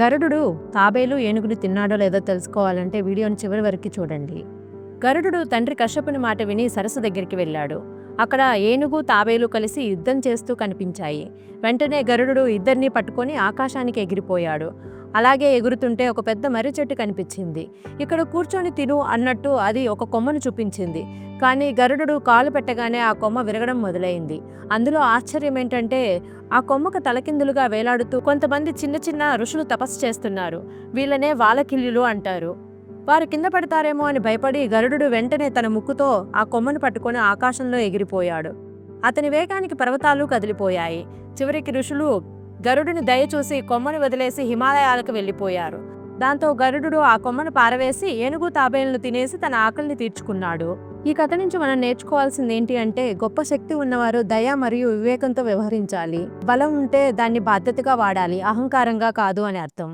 గరుడు తాబేలు ఏనుగుని తిన్నాడో లేదో తెలుసుకోవాలంటే వీడియోని చివరి వరకు చూడండి. గరుడు తండ్రి కశ్యపుని మాట విని సరస్సు దగ్గరికి వెళ్ళాడు. అక్కడ ఏనుగు తాబేలు కలిసి యుద్ధం చేస్తూ కనిపించాయి. వెంటనే గరుడు ఇద్దరిని పట్టుకొని ఆకాశానికి ఎగిరిపోయాడు. అలాగే ఎగురుతుంటే ఒక పెద్ద మర్రి చెట్టు కనిపించింది. ఇక్కడ కూర్చొని తిను అన్నట్టు అది ఒక కొమ్మను చూపించింది. కానీ గరుడు కాలు పెట్టగానే ఆ కొమ్మ విరగడం మొదలైంది. అందులో ఆశ్చర్యం ఏంటంటే ఆ కొమ్మకు తలకిందులుగా వేలాడుతూ కొంతమంది చిన్న చిన్న ఋషులు తపస్సు చేస్తున్నారు. వీళ్ళనే వాలకిల్లులు అంటారు. వారు కింద పడతారేమో అని భయపడి గరుడు వెంటనే తన ముక్కుతో ఆ కొమ్మను పట్టుకొని ఆకాశంలో ఎగిరిపోయాడు. అతని వేగానికి పర్వతాలు కదిలిపోయాయి. చివరికి ఋషులు గరుడుని దయచూసి కొమ్మను వదిలేసి హిమాలయాలకు వెళ్ళిపోయారు. దాంతో గరుడు ఆ కొమ్మను పారవేసి ఏనుగు తాబేలను తినేసి తన ఆకలిని తీర్చుకున్నాడు. ఈ కథ నుంచి మనం నేర్చుకోవాల్సింది ఏంటి అంటే గొప్ప శక్తి ఉన్నవారు దయ మరియు వివేకంతో వ్యవహరించాలి. బలం ఉంటే దాన్ని బాధ్యతగా వాడాలి. అహంకారంగా కాదు అని అర్థం.